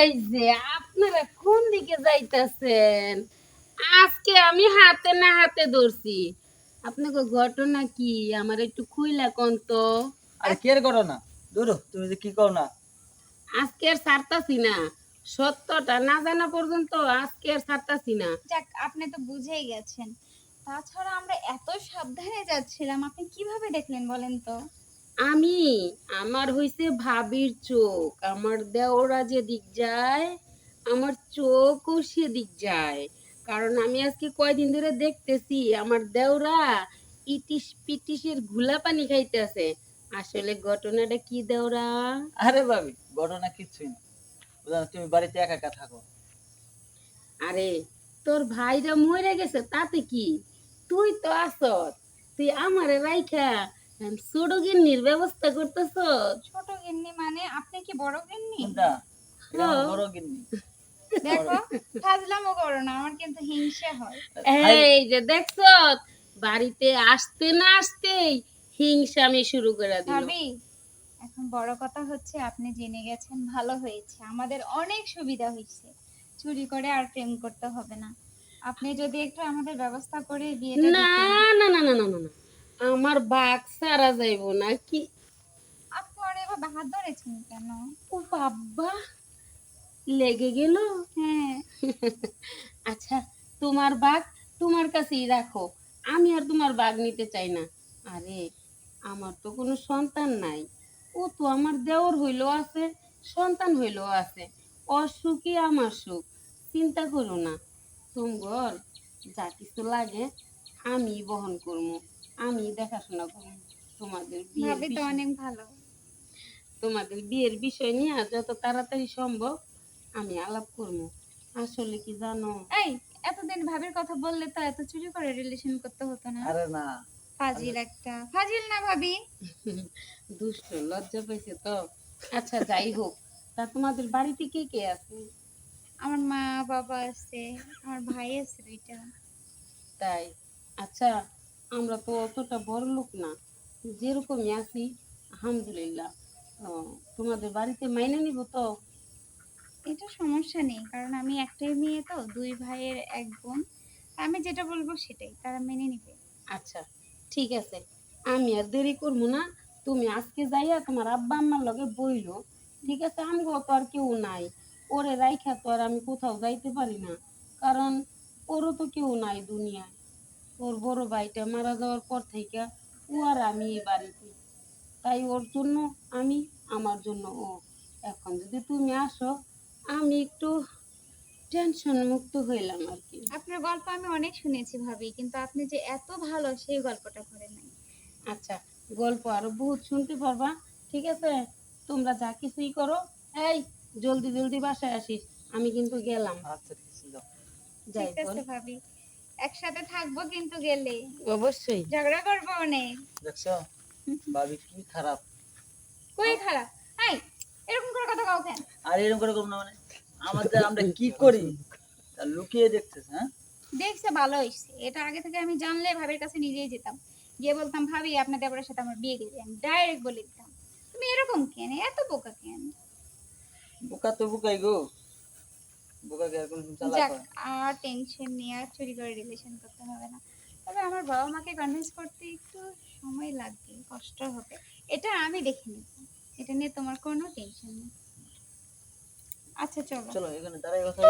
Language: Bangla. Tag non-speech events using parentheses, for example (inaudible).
এই যে আপনারা কোন দিকে যাইতাছেন? আজকে আমি হাতে না হাতে ধরছি। আপনাকে ঘটনা কি? আমার একটু খুইলা কোন তো। আরে কে করো না দূর তুমি যে কি করো না? আজকে আর ছাড়তাছি না। সত্যটা না জানা পর্যন্ত আজকে আর ছাড়তাছি না। যাক আপনি তো বুঝেই গেছেন। তাছাড়া আমরা এত সাবধানে যাচ্ছিলাম আপনি কীভাবে দেখলেন বলেন তো? আমি আমার হইছে ভাবির চোখ। আমার দেওরা যে দিক যায় আমার চোখও সেদিক যায়। কারণ আমি আজকে কয়দিন ধরে দেখতেছি আমার দেওরা ইটিস পিটিসের ঘুলা পানি খাইতেছে। আসলে ঘটনাটা কি দেওরা? আরে ভাবি ঘটনা কিচ্ছুই না। বুঝলাম তুমি বাড়িতে একা একা থাকো। আরে তোর ভাইরা মরে গেছে তাতে কি? তুই তো আসত তুই আমারে রাইখা ছোট গিন্নির ব্যবস্থা করতেছ? ছোট গিন্নি মানে আপনি কি বড় গিন্নি? হ্যাঁ। বড় গিন্নি। দেখো ফাজলামো করো না আমার কিন্তু হিংসা হয়। এই যে দেখছ বাড়িতে আসতে না আসতেই হিংসামি শুরু করে দিল। এখন বড় কথা হচ্ছে আপনি জেনে গেছেন ভালো হয়েছে। আমাদের অনেক সুবিধা হয়েছে। চুরি করে আর প্রেম করতে হবে না। আপনি যদি একটু আমাদের ব্যবস্থা করে বিয়েটা না না না না না না না। আমার বাঘ সারা যাইব না কি আপনি আর এভাবে হাত ধরেছেন কেন? ও বাবা লেগে গেল? হ্যাঁ। (laughs) আচ্ছা তোমার বাঘ তোমার কাছেই রাখো। আমি আর তোমার বাঘ নিতে চাই না। আরে আমার তো কোনো সন্তান নাই। ও তো আমার দেওর হইল আছে সন্তান হইল আছে। অসুখই আমার সুখ চিন্তা করো না। তোমার যা কিছু লাগে আমি বহন করব। আমি দেখাশোনা করব তোমাদের ভাবি তো অনেক ভালো। তোমাদের বিয়ের বিষয় নিয়ে যত তাড়াতাড়ি সম্ভব আমি আলাপ করব। আসলে কি জানো? এই এতদিন ভাবির কথা বললে তো এত চুরি করে রিলেশন করতে হতো না। আরে না। ফাজিল একটা। ফাজিল না ভাবি। দুষ্ট লজ্জা পেয়েছে তো। আচ্ছা যাই হোক। তা তোমাদের বাড়িতে কে কে আছে? আমার মা বাবা আছে আমার ভাই আছে দুইটা। তাই? আচ্ছা আমরা তো অতটা বড় লোক না। যেরকমই আছি আলহামদুলিল্লাহ। তোমাদের বাড়িতে মাইনে নিব তো? এটা সমস্যা নেই কারণ আমি একটাই মেয়ে তো দুই ভাইয়ের এক বোন। আমি যেটা বলব সেটাই তারা মেনে নিবে। আচ্ছা ঠিক আছে। আমি আর দেরি করব না। তুমি আজকে যাইয়া তোমার আব্বা আম্মার লগে বইলো। ঠিক আছে আমগো তো আর কেউ নাই। ওরে রাইখা তো আর আমি কোথাও যাইতে পারি না। কারণ ওরও তো কেউ নাই দুনিয়ায়। ওর বড় ভাইটা মারা যাওয়ার পর থেকে ও আর আমি এই বাড়িতে। তাই ওর জন্য আমি আমার জন্য ও। এখন যদি তুমি আসো আমি একটু টেনশন মুক্ত হইলাম আর কি। আপনার গল্প আমি অনেক শুনেছি ভাবি কিন্তু আপনি যে এত ভালো সেই গল্পটা করে নাই। আচ্ছা গল্প আরও বহুত শুনতে পারবা ঠিক আছে? তোমরা যা কিছুই করো এই জলদি জলদি বাসায় আসিস আমি কিন্তু গেলাম। আচ্ছা ঠিক আছে যাই আছে ভাবি। একসাথে থাকব কিন্তু গেলে। অবশ্যই। ঝগড়া করব অনেক। দেখছ? ভাবি কি খারাপ? কই খারাপ? এই এরকম করে কথা কাউ কেন? আর এরকম করে করব না মানে? আমাদের আমরা কি করি? তা লুকিয়ে দেখতেছে হ্যাঁ? দেখছে ভালো হয়েছে এটা আগে থেকে আমি জানলে ভাবির কাছে নিজেই যেতাম। গিয়ে বলতাম ভাবি আপনার দেবরের সাথে আমার বিয়ে দিয়ে দেন ডাইরেক্ট বলে দিতাম তুমি এরকম কেন? এত বোকা কেন? বোকা তো বোকাই গো। যাক আর টেনশন নিয়ে আর চুরি করে রিলেশন করতে হবে না। তবে আমার বাবা মাকে কনভিন্স করতে একটু সময় লাগবে কষ্ট হবে। এটা আমি দেখে নিব। এটা নিয়ে তোমার কোনো টেনশন নেই। আচ্ছা চলো। চলো এখানে দাঁড়াই কথা।